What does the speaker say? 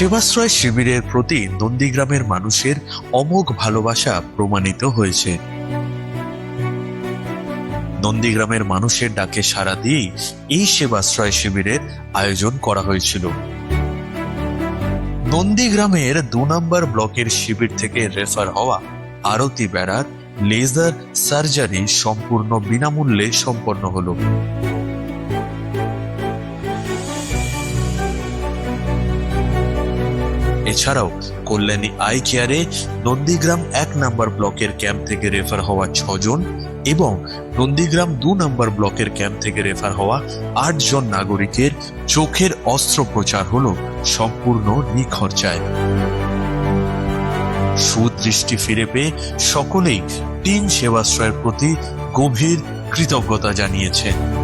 সেবাশ্রয় শিবিরের প্রতি নন্দীগ্রামের মানুষের অমোঘ ভালোবাসা প্রমাণিত হয়েছে। নন্দীগ্রামের মানুষের ডাকে সাড়া দিয়েই এই সেবাশ্রয় শিবিরের আয়োজন করা হয়েছিল। নন্দীগ্রামের দু নম্বর ব্লকের শিবির থেকে রেফার হওয়া আরতি বেড়ার লেজার সার্জারি সম্পূর্ণ বিনামূল্যে সম্পন্ন হলো। এছাড়াও কল্যাণী আই কেয়ারে নন্দীগ্রাম এক নম্বর ব্লকের ক্যাম্প থেকে রেফার হওয়া ছজন এবং নন্দীগ্রাম দু নম্বর ব্লকের ক্যাম্প থেকে রেফার হওয়া আটজন নাগরিকের চোখের অস্ত্রোপচার হল সম্পূর্ণ নিখরচায় সুদৃষ্টি ফিরে পেয়ে সকলেই টিম সেবাশ্রয়ের প্রতি গভীর কৃতজ্ঞতা জানিয়েছেন।